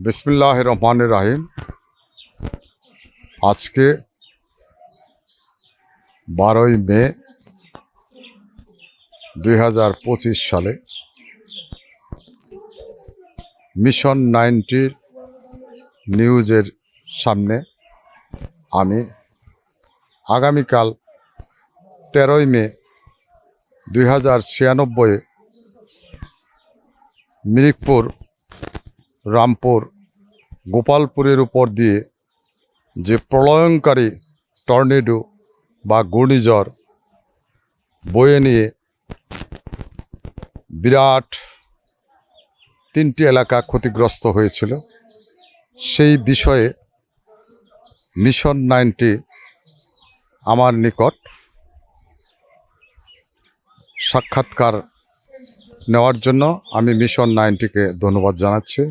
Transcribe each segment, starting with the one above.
বিসমিল্লাহ রহমান রাহিম আজকে বারোই মে দুই হাজার পঁচিশ সালে মিশন নাইনটির নিউজের সামনে আমি আগামীকাল তেরোই মে দুই হাজার ছিয়ানব্বই মিরিকপুর, রামপুর গোপালপুরের উপর দিয়ে যে প্রলয়ঙ্কারী টর্নেডো বা ঘূর্ণিঝড় বয়ে নিয়ে বিরাট তিনটি এলাকা ক্ষতিগ্রস্ত হয়েছিল, সেই বিষয়ে মিশন নাইনটি আমার নিকট সাক্ষাৎকার নেওয়ার জন্য আমি মিশন নাইনটিকে ধন্যবাদ জানাচ্ছি।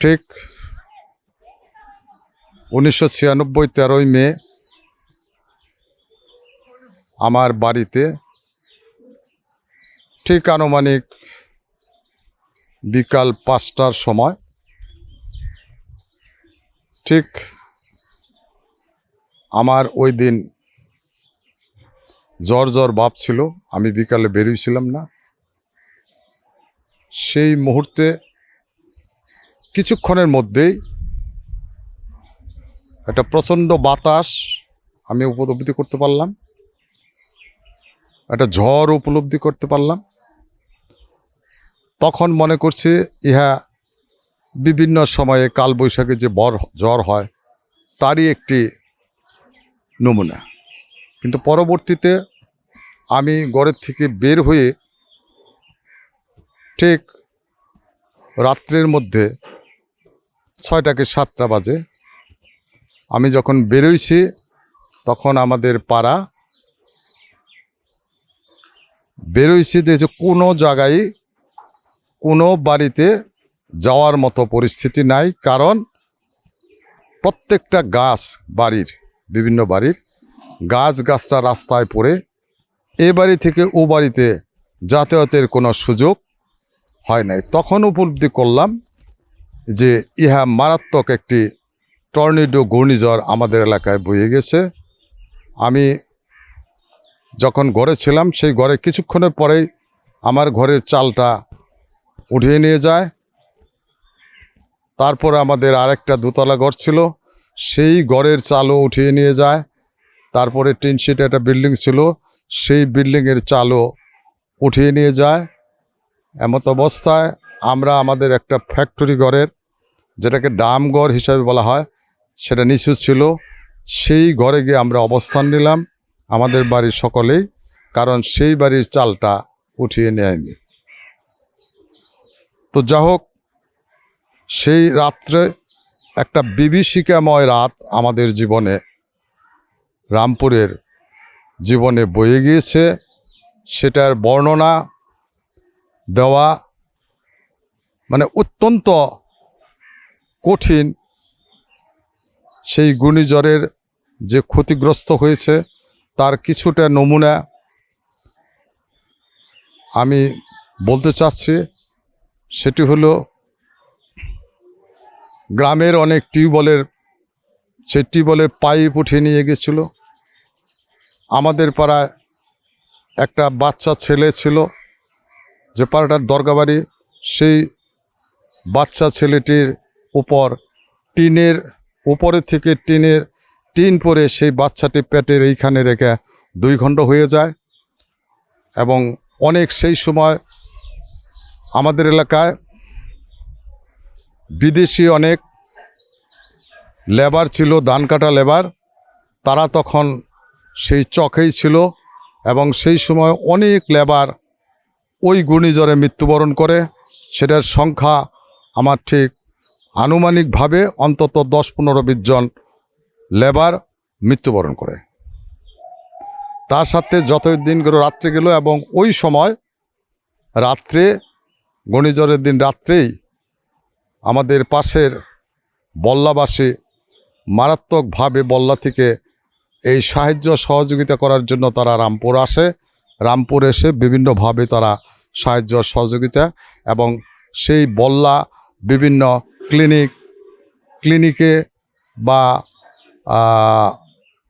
ঠিক উনিশশো ছিয়ানব্বই তেরোই মে আমার বাড়িতে ঠিক আনুমানিক বিকাল পাঁচটার সময় ঠিক আমার ওই দিন জ্বর জ্বর ভাব ছিল, আমি বিকালে বেরিয়েছিলাম না। সেই মুহূর্তে কিছুক্ষণের মধ্যেই একটা প্রচণ্ড বাতাস আমি উপলব্ধি করতে পারলাম। একটা ঝড় উপলব্ধি করতে পারলাম। তখন মনে করছি, ইহা বিভিন্ন সময়ে কালবৈশাখী যে বর জ্বর হয়, তারই একটি নমুনা। কিন্তু পরবর্তীতে আমি ঘরের থেকে বের হয়ে ঠিক রাত্রের মধ্যে ছয়টাকে সাতটা বাজে। আমি যখন বেরোইছি, তখন আমাদের পাড়া বেরোইছি যে কোনো জায়গায় কোনো বাড়িতে যাওয়ার মতো পরিস্থিতি নাই, কারণ প্রত্যেকটা গাছ বাড়ির, বিভিন্ন বাড়ির গাছ গাছটা রাস্তায় পড়ে। এ বাড়ি থেকে ও বাড়িতে যাতায়াতের কোনো সুযোগ হয় নাই। তখন উপলব্ধি করলাম যে ইহা মারাত্মক একটি টর্নেডো ঘূর্ণিঝড় আমাদের এলাকায় বয়ে গেছে। আমি যখন ঘরে ছিলাম, সেই ঘরে কিছুক্ষণের পরেই আমার ঘরের চালটা উঠিয়ে নিয়ে যায়। তারপর আমাদের আরেকটা দোতলা ঘর ছিল, সেই ঘরের চালও উঠিয়ে নিয়ে যায়। তারপরে টিন শিট একটা বিল্ডিং ছিল, সেই বিল্ডিংয়ের চালও উঠিয়ে নিয়ে যায়। এমত অবস্থায় আমরা আমাদের একটা ফ্যাক্টরি ঘরের যেটাকে ডামঘর হিসাবে বলা হয়, সেটা নিচু ছিল। সেই ঘরে গিয়ে আমরা অবস্থান নিলাম আমাদের বাড়ির সকলেই, কারণ সেই বাড়ির চালটা উঠিয়ে নেয়নি। তো যা হোক, সেই রাত্রে একটা বিভীষিকাময় রাত আমাদের জীবনে, রামপুরের জীবনে বয়ে গিয়েছে। সেটার বর্ণনা দেওয়া মানে অত্যন্ত কঠিন, সেই ঘূর্ণিঝড়ের যে ক্ষতিগ্রস্ত হয়েছে তার কিছুটা নমুনা আমি বলতে চাচ্ছি, সেটি হলো গ্রামের অনেক টিউবওয়েলের, সেই টিউবওয়েলের পাইপ উঠিয়ে নিয়ে গেছিল। আমাদের পাড়ায় একটা বাচ্চা ছেলে ছিল, যে পাড়াটার দরগাবাড়ি, সেই বাচ্চা ছেলেটির উপর টিনের উপরে থেকে টিনের টিন পরে সেই বাচ্চাটি পেটের এইখানে রেখে দুই খণ্ড হয়ে যায় এবং অনেক সেই সময় আমাদের এলাকায় বিদেশি অনেক লেবার ছিল, ধান কাটা লেবার, তারা তখন সেই চকেই ছিল এবং সেই সময় অনেক লেবার ওই ঘূর্ণিঝড়ে মৃত্যুবরণ করে। সেটার সংখ্যা আমার ঠিক আনুমানিকভাবে অন্তত দশ পনেরো বিশ জন লেবার মৃত্যুবরণ করে। তার সাথে যতই দিন গেল, রাত্রে গেল এবং ওই সময় রাত্রে, ঘূর্ণিঝড়ের দিন রাত্রেই আমাদের পাশের বল্লাবাসী মারাত্মকভাবে বল্লা থেকে এই সাহায্য সহযোগিতা করার জন্য তারা রামপুর আসে। রামপুর এসে বিভিন্নভাবে তারা সাহায্য সহযোগিতা এবং সেই বল্লা বিভিন্ন ক্লিনিক, ক্লিনিকে বা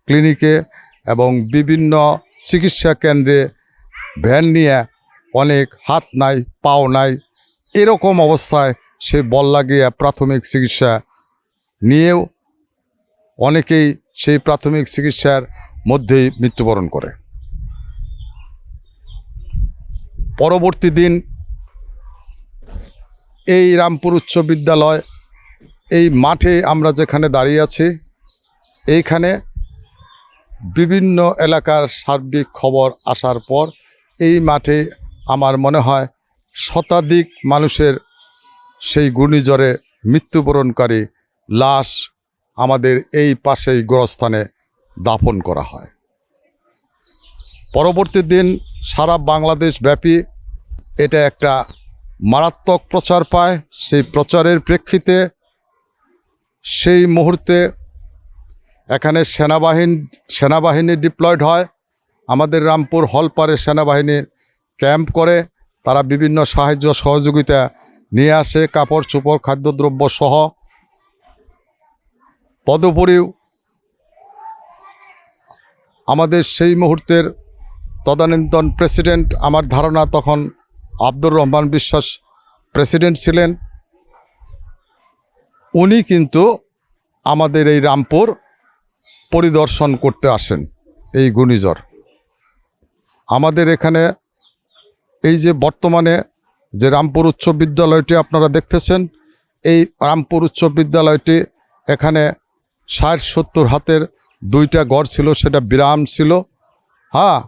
ক্লিনিকে এবং বিভিন্ন চিকিৎসা কেন্দ্রে ভ্যান নিয়ে অনেক হাত নাই, পাও নাই, এরকম অবস্থায় সে বল্লা গিয়ে প্রাথমিক চিকিৎসা নিয়েও অনেকেই সেই প্রাথমিক চিকিৎসার মধ্যেই মৃত্যুবরণ করে। পরবর্তী দিন এই রামপুর উচ্চ বিদ্যালয়, এই মাঠে আমরা যেখানে দাঁড়িয়ে আছি, এইখানে বিভিন্ন এলাকার সার্বিক খবর আসার পর এই মাঠে আমার মনে হয় শতাধিক মানুষের সেই ঘূর্ণিঝড়ে মৃত্যুবরণকারী লাশ আমাদের এই পাশেই গোরস্থানে দাফন করা হয়। পরবর্তী দিন সারা বাংলাদেশ ব্যাপী এটা একটা মারাত্মক প্রচার পায়, সেই প্রচারের প্রেক্ষিতে সেই মুহূর্তে এখানে সেনাবাহিনী সেনাবাহিনী ডিপ্লয়েড হয়। আমাদের রামপুর হলপারে সেনাবাহিনীর ক্যাম্প করে, তারা বিভিন্ন সাহায্য সহযোগিতা নিয়ে আসে, কাপড় চোপড়, খাদ্যদ্রব্য সহ। তদুপরিও আমাদের সেই মুহূর্তের তদানীন্তন প্রেসিডেন্ট আমার ধারণা তখন আব্দুর রহমান বিশ্বাস প্রেসিডেন্ট ছিলেন। উনি কিন্তু আমাদের এই রামপুর পরিদর্শন করতে আসেন, এই ঘূর্ণিঝড়। আমাদের এখানে এই যে বর্তমানে যে রামপুর উচ্চ বিদ্যালয়টি আপনারা দেখতেছেন, এই রামপুর উচ্চ বিদ্যালয়টি এখানে ষাট সত্তর হাতের দুইটা গড় ছিল, সেটা বিরাম ছিল। হ্যাঁ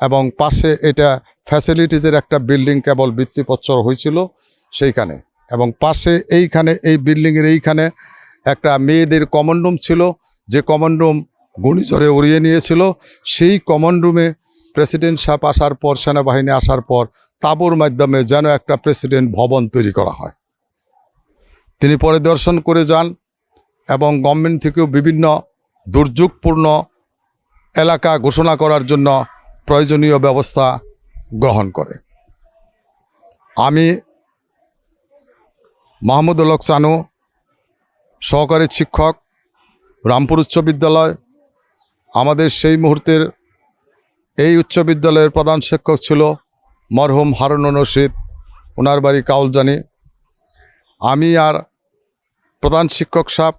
এবং পাশে এটা ফ্যাসিলিটিজের একটা বিল্ডিং কেবল ভিত্তিপত্র হয়েছিল সেইখানে। এবং পাশে এইখানে, এই বিল্ডিংয়ের এইখানে একটা মেয়েদের কমন রুম ছিল, যে কমন রুম ঘূর্ণিঝড়ে উড়িয়ে নিয়েছিল। সেই কমন রুমে প্রেসিডেন্ট সাহেব আসার পর, সেনাবাহিনী আসার পর তাঁবুর মাধ্যমে যেন একটা প্রেসিডেন্ট ভবন তৈরি করা হয়। তিনি পরিদর্শন করে যান এবং গভর্নমেন্ট থেকেও বিভিন্ন দুর্যোগপূর্ণ এলাকা ঘোষণা করার জন্য প্রয়োজনীয় ব্যবস্থা গ্রহণ করে। আমি মাহমুদুল চানু সহকারী শিক্ষক, রামপুর উচ্চ বিদ্যালয়। আমাদের সেই মুহূর্তের এই উচ্চ বিদ্যালয়ের প্রধান শিক্ষক ছিল মরহুম হারুন রশিদ, ওনার বাড়ি কাউলজানি। আমি আর প্রধান শিক্ষক সাহেব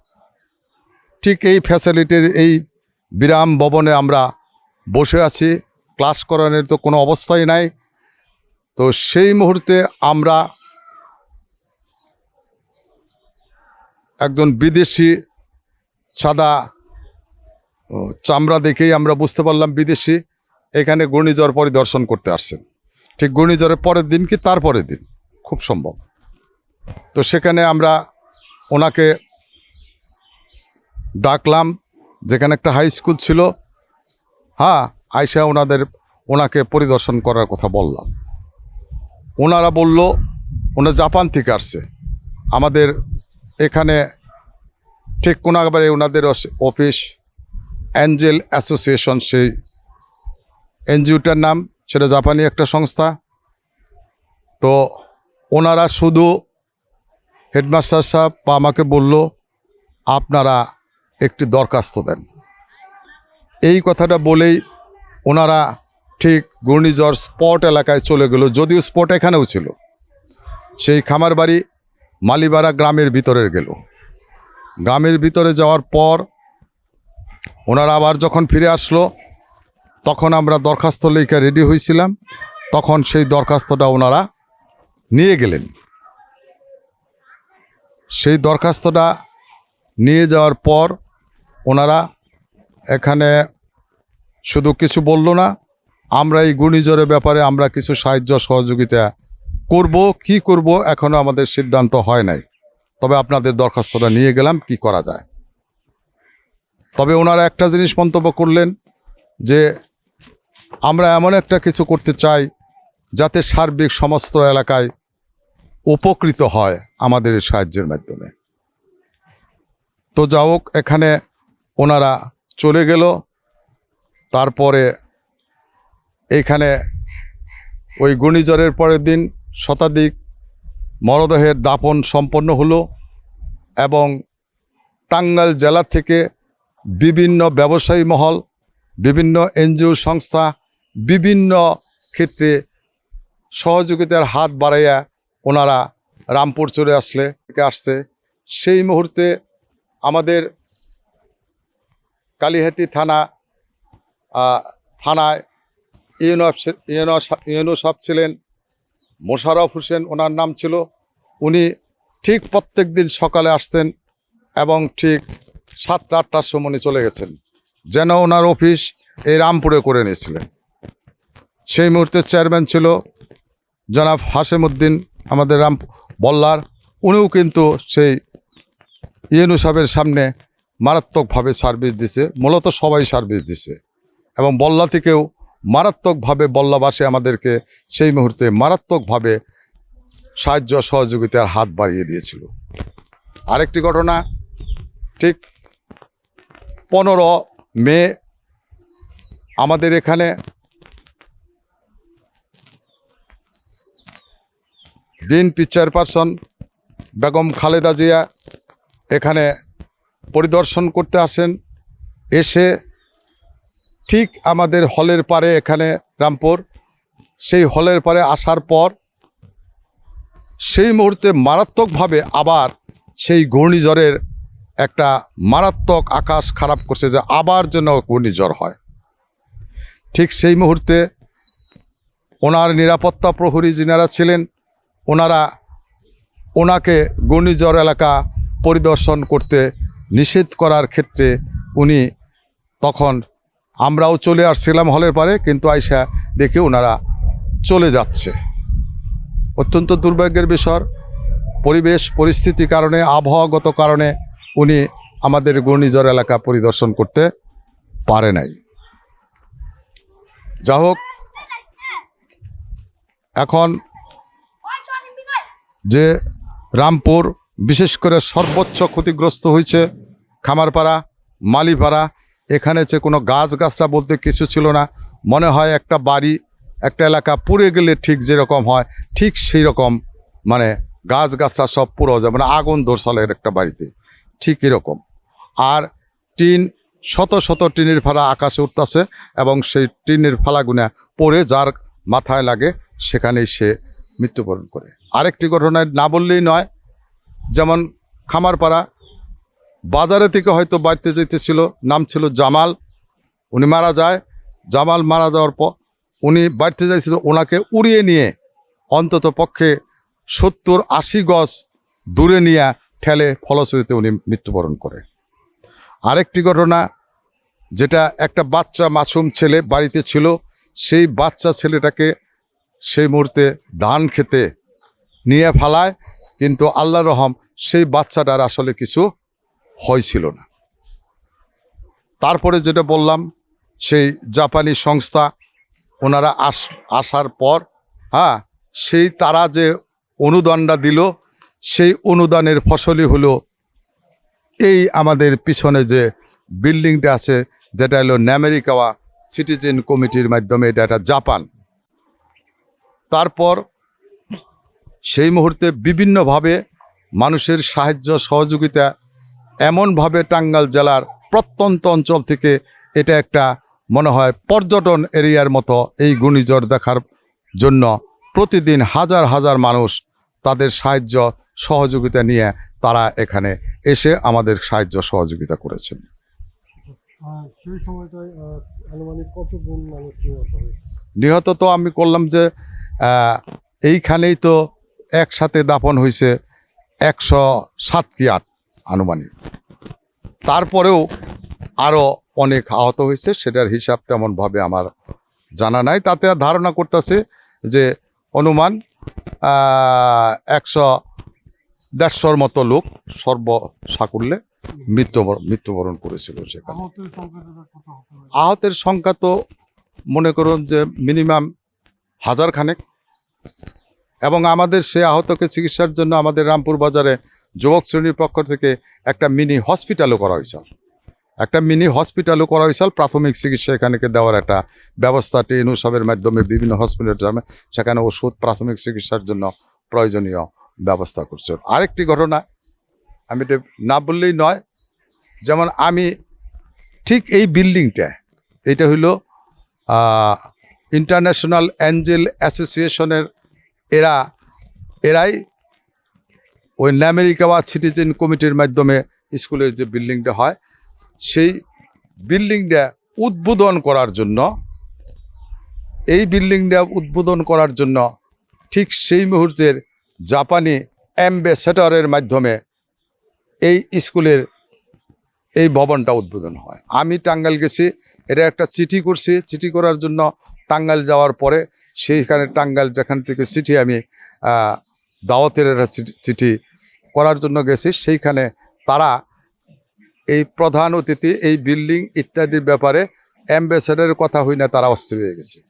ঠিক এই ফ্যাসিলিটির এই বিরাম ভবনে আমরা বসে আছি। ক্লাস করানোর তো কোনো অবস্থাই নাই। তো সেই মুহূর্তে আমরা একজন বিদেশি সাদা চামড়া দেখেই আমরা বুঝতে পারলাম বিদেশি। এখানে ঘূর্ণিঝড় পরিদর্শন করতে আসছেন। ঠিক ঘূর্ণিঝড়ের পরের দিন কি তারপরের দিন? খুব সম্ভব। তো সেখানে আমরা ওনাকে ডাকলাম, যেখানে একটা হাই স্কুল ছিল। হ্যাঁ আয়সা ওনাদের, ওনাকে পরিদর্শন করার কথা বললাম। ওনারা বলল ওনার জাপান থেকে আসছে। আমাদের এখানে ঠিক কোনাবারে ওনাদের অফিস, অ্যাঞ্জেল অ্যাসোসিয়েশন সেই এনজিওটার নাম, সেটা জাপানি একটা সংস্থা। তো ওনারা শুধু হেডমাস্টার সাহেব বা আমাকে বলল, আপনারা একটি দরখাস্ত দেন। এই কথাটা বলেই ওনারা ঠিক ঘূর্ণিঝড় স্পট এলাকায় চলে গেল, যদিও স্পট এখানেও ছিল। সেই খামার বাড়ি মালিবাড়া গ্রামের ভিতরে গেল। গ্রামের ভিতরে যাওয়ার পর ওনারা আবার যখন ফিরে আসলো, তখন আমরা দরখাস্ত লেখা রেডি হয়েছিলাম। তখন সেই দরখাস্তটা ওনারা নিয়ে গেলেন। সেই দরখাস্তটা নিয়ে যাওয়ার পর ওনারা এখানে শুধু কিছু বলল না, আমরা এই ঘূর্ণিঝড়ের ব্যাপারে আমরা কিছু সাহায্য সহযোগিতা করব, কি করব এখনও আমাদের সিদ্ধান্ত হয় নাই। তবে আপনাদের দরখাস্তটা নিয়ে গেলাম, কি করা যায়। তবে ওনারা একটা জিনিস মন্তব্য করলেন, যে আমরা এমন একটা কিছু করতে চাই যাতে সার্বিক সমস্ত এলাকায় উপকৃত হয় আমাদের সাহায্যের মাধ্যমে। তো যা হোক, এখানে ওনারা চলে গেল তারপরে এইখানে ওই ঘূর্ণিঝড়ের পরের দিন শতাধিক মরদেহের দাপন সম্পন্ন হলো এবং টাঙ্গাইল জেলা থেকে বিভিন্ন ব্যবসায়ী মহল, বিভিন্ন এনজিও সংস্থা, বিভিন্ন ক্ষেত্রে সহযোগিতার হাত বাড়াইয়া ওনারা রামপুর চলে আসলে আসছে। সেই মুহূর্তে আমাদের কালিহাতি থানা থানায় ইউনো ইউনো ইউনো সাহেব ছিলেন। মোশারফ হোসেন ওনার নাম ছিল। উনি ঠিক প্রত্যেক দিন সকালে আসতেন এবং ঠিক সাতটা, আটটার সময় উনি চলে গেছেন। যেন ওনার অফিস এই রামপুরে করে নিয়েছিলেন। সেই মুহূর্তে চেয়ারম্যান ছিল জনাব হাসেমউদ্দিন আমাদের রাম, বল্লার। উনিও কিন্তু সেই ইয়েনু সাহেবের সামনে মারাত্মকভাবে সার্ভিস দিছে, মূলত সবাই সার্ভিস দিছে। এবং বল্লা থেকেও মারাত্মকভাবে বল্লাবাসী আমাদেরকে সেই মুহূর্তে মারাত্মকভাবে সাহায্য সহযোগিতার হাত বাড়িয়ে দিয়েছিল। আরেকটি ঘটনা, ঠিক পনেরো মে আমাদের এখানে বিএনপি চেয়ারপারসন বেগম খালেদা জিয়া এখানে পরিদর্শন করতে আসেন। এসে ঠিক আমাদের হলের পারে এখানে রামপুর, সেই হলের পারে আসার পর সেই মুহূর্তে মারাত্মকভাবে আবার সেই ঘূর্ণিঝড়ের একটা মারাত্মক আকাশ খারাপ করছে যে আবার যেন ঘূর্ণিঝড় হয়। ঠিক সেই মুহূর্তে ওনার নিরাপত্তা প্রহরী যিনারা ছিলেন, ওনারা ওনাকে ঘূর্ণিঝড় এলাকা পরিদর্শন করতে নিষেধ করার ক্ষেত্রে উনি তখন আমরাও চলে আসছিলাম হলের পারে, কিন্তু আয়সা দেখে ওনারা চলে যাচ্ছে। অত্যন্ত দুর্ভাগ্যের বিষয়। পরিবেশ, পরিস্থিতি কারণে, আবহাওয়াগত কারণে উনি আমাদের ঘূর্ণিঝড় এলাকা পরিদর্শন করতে পারে নাই। যা হোক, এখন যে রামপুর, বিশেষ করে সর্বোচ্চ ক্ষতিগ্রস্ত হয়েছে খামারপাড়া, মালিপাড়া এখানে যে কোনো গাছ গাছটা বলতে কিছু ছিল না। মনে হয় একটা বাড়ি, একটা এলাকা পুড়ে গেলে ঠিক যেরকম হয়, ঠিক সেই রকম মানে গাছ গাছটা সব পুরো যায় মানে আগুন ধরসালের একটা বাড়িতে, ঠিক এরকম। আর টিন, শত শত টিনের ফালা আকাশে উঠতেছে এবং সেই টিনের ফালাগুনা পড়ে যার মাথায় লাগে সেখানেই সে মৃত্যুবরণ করে। আরেকটি ঘটনায় না বললেই নয়, যেমন খামারপাড়া বাজারে থেকে হয়তো বাড়িতে যেতেছিল, নাম ছিল জামাল। উনি মারা যায়। জামাল মারা যাওয়ার পর উনি বাড়িতে যাইছিল, ওনাকে উড়িয়ে নিয়ে অন্তত পক্ষে সত্তর আশি গজ দূরে নিয়ে ঠেলে ফলশ্রুতিতে উনি মৃত্যুবরণ করে। আরেকটি ঘটনা, যেটা একটা বাচ্চা মাসুম ছেলে বাড়িতে ছিল, সেই বাচ্চা ছেলেটাকে সেই মুহূর্তে ধান খেতে নিয়ে ফেলায়, কিন্তু আল্লাহ রহম সেই বাচ্চাটার আসলে কিছু হয়েছিল না। তারপরে যেটা বললাম, সেই জাপানি সংস্থা ওনারা আস, আসার পর হ্যাঁ সেই তারা যে অনুদানটা দিল, সেই অনুদানের ফসলই হলো এই আমাদের পিছনে যে বিল্ডিংটা আছে, যেটা হলো ন্যামেরিকাওয়া সিটিজেন কমিটির মাধ্যমে, এটা একটা জাপান। তারপর সেই মুহূর্তে বিভিন্নভাবে মানুষের সাহায্য সহযোগিতা এমনভাবে টাঙ্গাল জেলার প্রত্যন্ত অঞ্চল থেকে এটা একটা মনে হয় পর্যটন এরিয়ার মতো এই ঘূর্ণিঝড় দেখার জন্য প্রতিদিন হাজার হাজার মানুষ তাদের সাহায্য সহযোগিতা নিয়ে তারা এখানে এসে আমাদের সাহায্য সহযোগিতা করেছেন। নিহত তো আমি করলাম যে এইখানেই তো একসাথে দাপন হয়েছে একশো সাত কি আট। আনুমানিক। তারপরেও আরও অনেক আহত হয়েছে সেটার হিসাব তেমনভাবে আমার জানা নাই। তাতে আর ধারণা করতেছে যে অনুমান একশো দেড়শোর মতো লোক সর্ব সাকুল্যে মৃত্যুবরণ মৃত্যুবরণ করেছিল সেখানে। আহতের সংখ্যা তো মনে করুন যে মিনিমাম হাজার খানেক এবং আমাদের সে আহতকে চিকিৎসার জন্য আমাদের রামপুর বাজারে যুবক শ্রেণির পক্ষ থেকে একটা মিনি হসপিটালও করা হয়েছে। একটা মিনি হসপিটালও করা হয়েছিল প্রাথমিক চিকিৎসা এখানেকে দেওয়ার একটা ব্যবস্থা টেন উৎসবের মাধ্যমে বিভিন্ন হসপিটাল সেখানে ওষুধ, প্রাথমিক চিকিৎসার জন্য প্রয়োজনীয় ব্যবস্থা করছে। আরেকটি ঘটনা, আমি এটা না বললেই নয়, যেমন আমি ঠিক এই বিল্ডিংটা এটা হইল ইন্টারন্যাশনাল অ্যাঞ্জেল অ্যাসোসিয়েশনের এরা, এরাই ওই আমেরিকাবাদ সিটিজেন কমিটির মাধ্যমে স্কুলের যে বিল্ডিংটা হয়, সেই বিল্ডিংটা উদ্বোধন করার জন্য, এই বিল্ডিংটা উদ্বোধন করার জন্য ঠিক সেই মুহূর্তের জাপানি অ্যাম্বাসেডরের মাধ্যমে এই স্কুলের এই ভবনটা উদ্বোধন হয়। আমি টাঙ্গাইল গেছি, এটা একটা চিঠি করছি, চিঠি করার জন্য টাঙ্গাইল যাওয়ার পরে সেইখানে টাঙ্গাইল যেখান থেকে চিঠি আমি দাওয়াতের একটা চিঠি- করার জন্য গেছি। সেইখানে তারা এই প্রধান অতিথি, এই বিল্ডিং ইত্যাদির ব্যাপারে অ্যাম্বাসেডারের কথা হই না তারা অস্থির হয়ে গেছে।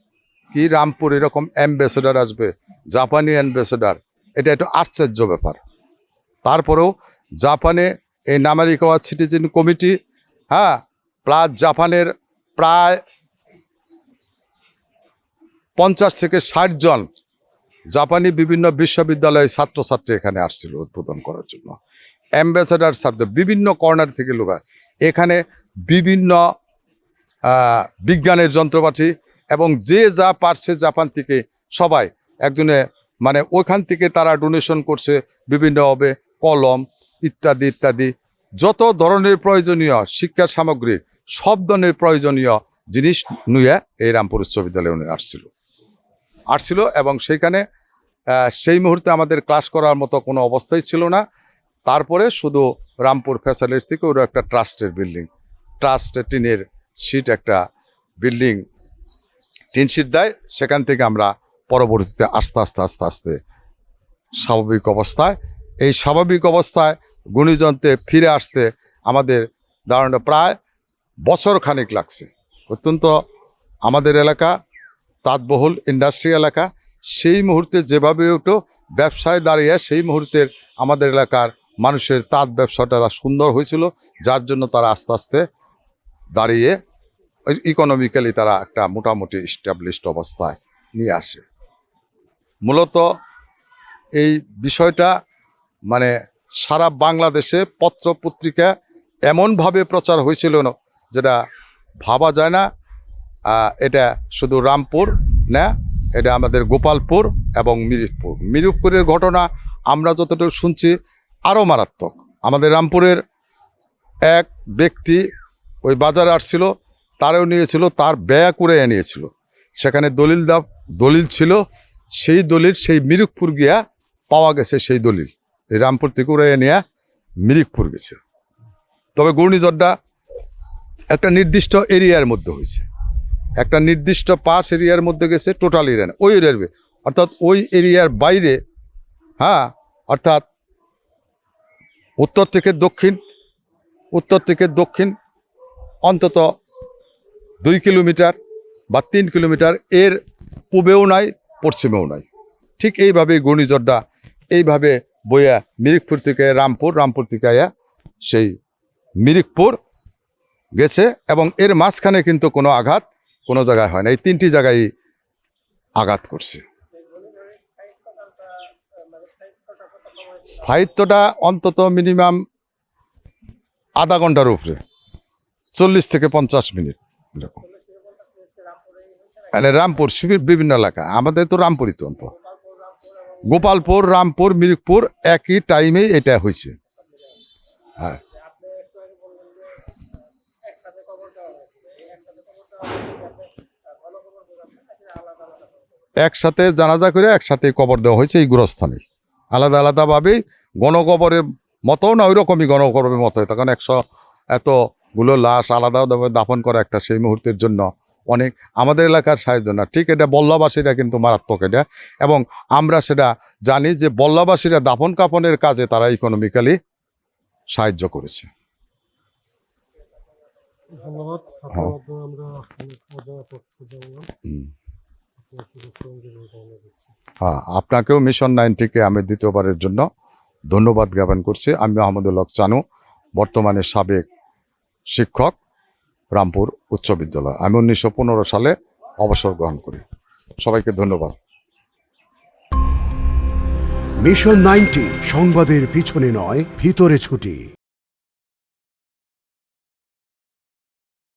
কি রামপুর এরকম অ্যাম্বাসেডার আসবে, জাপানি অ্যাম্বাসেডার, এটা একটু আশ্চর্য ব্যাপার। তারপরেও জাপানে এই নামারিকাওয়াজ সিটিজেন কমিটি হ্যাঁ প্লাস জাপানের প্রায় পঞ্চাশ থেকে ষাট জন জাপানি বিভিন্ন বিশ্ববিদ্যালয়ের ছাত্রছাত্রী এখানে আসছিল উদ্বোধন করার জন্য। অ্যাম্বাসেডার সাবজেক্ট বিভিন্ন কর্নার থেকে লোক এখানে বিভিন্ন বিজ্ঞানের যন্ত্রপাতি এবং যে যা পারছে জাপান থেকে সবাই একজনে মানে ওখান থেকে তারা ডোনেশন করছে বিভিন্ন হবে, কলম ইত্যাদি ইত্যাদি। যত ধরনের প্রয়োজনীয় শিক্ষা সামগ্রী, সব ধরনের প্রয়োজনীয় জিনিস নিয়ে এই রামপুর উচ্চ বিদ্যালয়ে উনি আসছিল। আসছিল এবং সেইখানে সেই মুহূর্তে আমাদের ক্লাস করার মতো কোনো অবস্থাই ছিল না। তারপরে শুধু রামপুর ফ্যাসিলিটি থেকে ওরা একটা ট্রাস্টের বিল্ডিং ট্রাস্ট টিনের শিট একটা বিল্ডিং টিন শিট দেয়। সেখান থেকে আমরা পরবর্তীতে আস্তে আস্তে আস্তে আস্তে স্বাভাবিক অবস্থায়। এই স্বাভাবিক অবস্থায় গুণীজনতে ফিরে আসতে আমাদের দাঁড়ানো প্রায় বছর খানিক লাগছে। অত্যন্ত আমাদের এলাকা তাঁতবহুল ইন্ডাস্ট্রি এলাকা, সেই মুহূর্তে যেভাবে ওঠো ব্যবসায় দাঁড়িয়ে সেই মুহূর্তের আমাদের এলাকার মানুষের তাঁত ব্যবসাটা সুন্দর হয়েছিল, যার জন্য তারা আস্তে আস্তে দাঁড়িয়ে ইকোনমিক্যালি তারা একটা মোটামুটি স্টাবলিশড অবস্থায় নিয়ে আসে। মূলত এই বিষয়টা মানে সারা বাংলাদেশে পত্র পত্রিকা এমনভাবে প্রচার হয়েছিল না যেটা ভাবা যায় না এটা শুধু রামপুর না, এটা আমাদের গোপালপুর এবং মিরিকপুর মিরিকপুরের ঘটনা আমরা যতটুকু শুনছি, আরও মারাত্মক। আমাদের রামপুরের এক ব্যক্তি ওই বাজারে আসছিল, তারও নিয়েছিল, তার ব্যয় করে নিয়েছিল। সেখানে দলিল দা দলিল ছিল, সেই দলিল সেই মিরিকপুর গিয়া পাওয়া গেছে, সেই দলিল। এই রামপুর থেকে উড়ে নিয়ে মিরিকপুর গেছে। তবে ঘূর্ণিঝড়টা একটা নির্দিষ্ট এরিয়ার মধ্যে হয়েছে। একটা নির্দিষ্ট পাঁচ এরিয়ার মধ্যে গেছে টোটাল এরিয়া ওই এরিয়ার অর্থাৎ ওই এরিয়ার বাইরে হ্যাঁ অর্থাৎ উত্তর থেকে দক্ষিণ, উত্তর থেকে দক্ষিণ, অন্তত দুই কিলোমিটার বা তিন কিলোমিটার এর পূবেও নাই, পশ্চিমেও নাই। ঠিক এইভাবে ঘূর্ণিঝড়টা এইভাবে বইয়া মিরিকপুর থেকে রামপুর রামপুর থেকে আয়া সেই মিরিকপুর গেছে এবং এর মাঝখানে কিন্তু কোনো আঘাত কোনো জায়গায় হয় না। এই তিনটি জায়গায় আঘাত করছে। স্থায়িত্বটা অন্তত মিনিমাম আধা ঘণ্টার উপরে। চল্লিশ থেকে পঞ্চাশ মিনিট এরকম। মানে রামপুর শিবির বিভিন্ন এলাকা। আমাদের তো রামপুরই তো অন্ত। গোপালপুর, রামপুর মিরিকপুর একই টাইমে এটা হয়েছে। হ্যাঁ। একসাথে জানাজা করে একসাথে কবর দেওয়া হয়েছে এই গুরস্থানে আলাদা আলাদাভাবেই গণকবরের মতো না ওই রকমই গণকবরের মতো তখন একশো এতগুলো লাশ আলাদাভাবে দাফন করা একটা সেই মুহূর্তের জন্য অনেক আমাদের এলাকার সাহায্য না। ঠিক এটা বল্লাবাসীরা কিন্তু মারাত্মক এটা। এবং আমরা সেটা জানি যে বল্লাবাসীরা দাফন কাপনের কাজে তারা ইকোনমিক্যালি সাহায্য করেছে। ধন্যবাদ। মাধ্যমে আমরা হ্যাঁ আপনাকেও মিশন নাইনটিকে আমি দ্বিতীয়বারের জন্য ধন্যবাদ জ্ঞাপন করছি। আমি আহমদুল হক চানু, বর্তমানে সাবেক শিক্ষক, রামপুর উচ্চ বিদ্যালয়। আমি উনিশশো পনেরো সালে অবসর গ্রহণ করি। সবাইকে ধন্যবাদ। মিশন নাইনটি সংবাদের পিছনে নয়, ভিতরে ছুটি।